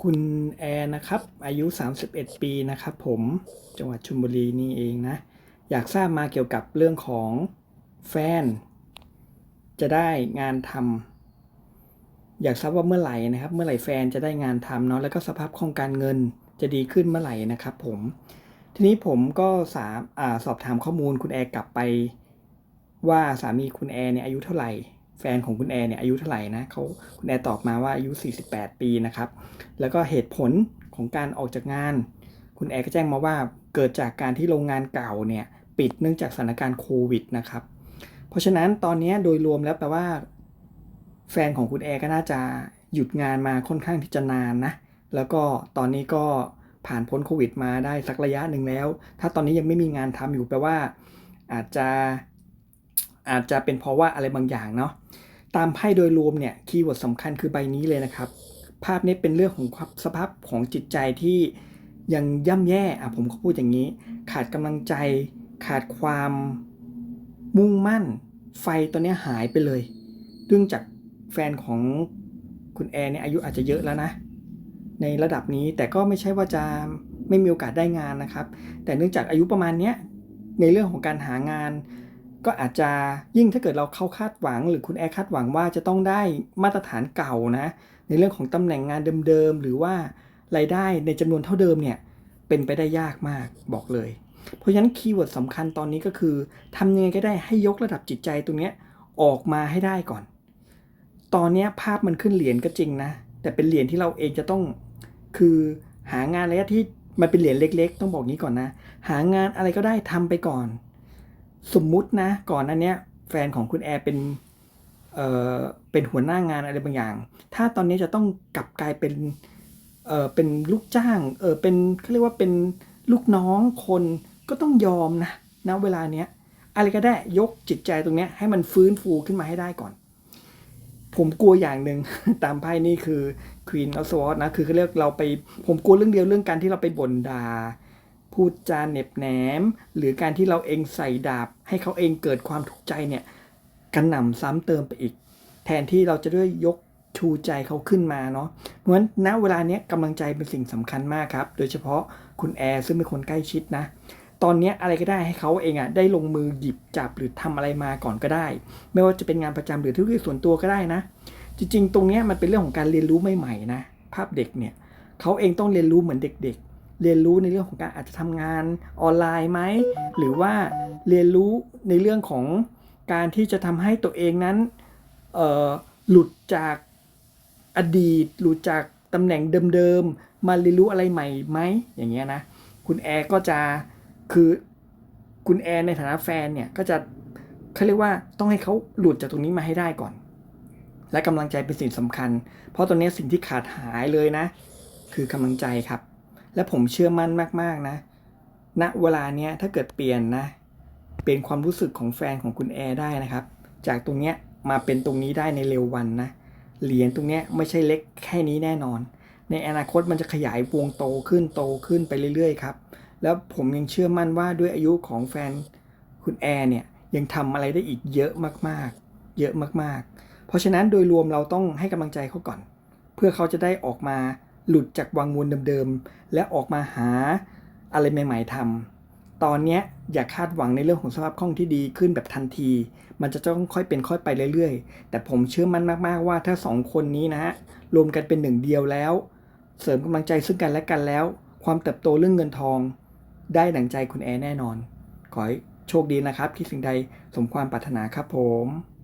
คุณแอร์นะครับ อายุ 31 ปีนะครับผมจังหวัดชลบุรีนี่เองนะ อยากทราบมาเกี่ยวกับเรื่องของแฟน จะได้งานทำอยากทราบว่าเมื่อไหร่นะครับ เมื่อไหร่แฟนจะได้งานทำเนาะแล้วก็สภาพคล่องการเงินจะดีขึ้นเมื่อไหร่นะครับ ผม ทีนี้ผมก็สามอสอบถามข้อมูลคุณแอร์กลับไป ว่าสามีคุณแอร์เนี่ยอายุเท่าไหร่ แฟนของคุณแอร์เนี่ยอายุเท่าไหร่นะเขาคุณแอร์ตอบมาว่าอายุ 48 ปีนะครับ แล้วก็เหตุผลของการออกจากงาน คุณแอร์ก็แจ้งมาว่าเกิดจากการที่โรงงานเก่าเนี่ยปิดเนื่องจากสถานการณ์โควิดนะครับ เพราะฉะนั้นตอนนี้โดยรวมแล้วแปลว่า แฟนของคุณแอร์ก็น่าจะหยุดงานมาค่อนข้างที่จะนานนะ แล้วก็ตอนนี้ก็ผ่านพ้นโควิดมาได้สักระยะหนึ่งแล้ว ถ้าตอนนี้ยังไม่มีงานทำอยู่แปลว่า อาจจะ อาจจะเป็นเพราะว่าอะไรบางอย่างเนาะตามไพ่โดยรวมเนี่ยคีย์เวิร์ดสำคัญคือใบนี้เลยนะครับ ภาพนี้เป็นเรื่องของสภาพของจิตใจที่ยังย่ำแย่อะผมก็พูดอย่างนี้ ขาดกำลังใจ ขาดความมุ่งมั่น ไฟตัวนี้หายไปเลยเนื่องจากแฟนของคุณแอร์เนี่ยอายุอาจจะเยอะแล้วนะ ในระดับนี้แต่ก็ไม่ใช่ว่าจะไม่มีโอกาสได้งานนะครับ แต่เนื่องจากอายุประมาณเนี้ยในเรื่องของการหางาน ก็อาจจะยิ่งถ้าเกิดเราเข้าคาดหวัง หรือคุณแอร์คาดหวังว่าจะต้องได้มาตรฐานเก่านะ ในเรื่องของตำแหน่งงานเดิมๆ หรือว่ารายได้ในจำนวนเท่าเดิมเนี่ย เป็นไปได้ยากมากบอกเลย เพราะฉะนั้นคีย์เวิร์ดสำคัญตอนนี้ก็คือทำยังไงก็ได้ให้ยกระดับจิตใจตรงนี้ออกมาให้ได้ก่อน ตอนนี้ภาพมันขึ้นเหรียญก็จริงนะ แต่เป็นเหรียญที่เราเองจะต้อง คือหางานระยะที่มันเป็นเหรียญเล็ก ๆ ต้องบอกงี้ก่อนนะ หางานอะไรก็ได้ทำไปก่อน สมมุตินะ ก่อนอันเนี้ย แฟนของคุณแอร์เป็นเอ่อเป็นหัวหน้างานอะไรบางอย่าง ถ้าตอนนี้จะต้องกลับกลายเป็นเอ่อเป็นลูกจ้างเออเป็นเขาเรียกว่าเป็นลูกน้องคนก็ต้องยอมนะณเวลาเนี้ยอะไรก็ได้ยกจิตใจตรงเนี้ยให้มันฟื้นฟูขึ้นมาให้ได้ก่อน ผมกลัวอย่างหนึ่งตามไพ่นี่คือ Queen of Swords นะคือเขาเรียกเราไป ผมกลัวเรื่องเดียวเรื่องการที่เราไปบ่นด่า พูดจาเหน็บแนม หรือการที่เราเองใส่ดาบ ให้เขาเองเกิดความทุกข์ใจเนี่ยกระหน่ำซ้ำเติมไปอีก แทนที่เราจะด้วยยกชูใจเขาขึ้นมาเนาะเพราะฉะนั้นณเวลาเนี้ยกำลังใจเป็นสิ่งสำคัญมากครับ โดยเฉพาะคุณแอร์ซึ่งเป็นคนใกล้ชิดนะ ตอนเนี้ยอะไรก็ได้ให้เขาเองอะได้ลงมือหยิบจับหรือทำอะไรมาก่อนก็ได้ ไม่ว่าจะเป็นงานประจำหรือธุรกิจส่วนตัวก็ได้นะ จริง ๆ ตรงเนี้ยมันเป็นเรื่องของการเรียนรู้ใหม่ๆนะ ภาพเด็กเนี่ยเขาเองต้องเรียนรู้เหมือนเด็ก ๆ เรียนรู้ในเรื่องของการอาจจะทำงานออนไลน์ไหมหรือว่าเรียนรู้ในเรื่องของการที่จะทำให้ตัวเองนั้นหลุดจากอดีต หลุดจากตำแหน่งเดิมๆมาเรียนรู้อะไรใหม่ไหมอย่างเงี้ยนะคุณแอร์ก็จะคือคุณแอร์ในฐานะแฟนเนี่ยก็จะเขาเรียกว่าต้องให้เขาหลุดจากตรงนี้มาให้ได้ก่อน และกำลังใจเป็นสิ่งสำคัญ เพราะตอนนี้สิ่งที่ขาดหายเลยนะ คือกำลังใจครับ และผมเชื่อมั่นมากๆนะ ณ เวลาเนี้ยถ้าเกิดเปลี่ยนนะ เป็นความรู้สึกของแฟนของคุณแอร์ได้นะครับ จากตรงเนี้ยมาเป็นตรงนี้ได้ในเร็ววันนะ เหรียญตรงเนี้ยไม่ใช่เล็กแค่นี้แน่นอน ในอนาคตมันจะขยายวงโตขึ้นโตขึ้นไปเรื่อยๆครับ แล้วผมยังเชื่อมั่นว่าด้วยอายุของแฟนคุณแอร์เนี่ยยังทำอะไรได้อีกเยอะมากๆ เยอะมากๆ เพราะฉะนั้นโดยรวมเราต้องให้กำลังใจเขาก่อน เพื่อเขาจะได้ออกมา หลุดจากวังวนเดิมๆ และออกมาหาอะไรใหม่ ๆทำตอนนี้อย่าคาดหวังในเรื่องของสภาพคล่องที่ดีขึ้นแบบทันที มันจะต้องค่อยเป็นค่อยไปเรื่อยๆ แต่ผมเชื่อมั่นมากๆว่าถ้าสองคนนี้นะฮะรวมกันเป็นหนึ่งเดียวแล้ว เสริมกำลังใจซึ่งกันและกันแล้ว ความเติบโตเรื่องเงินทอง ได้ดั่งใจคุณแอร์แน่นอน ขอให้โชคดีนะครับ ที่สิ่งใดสมความปรารถนาครับผม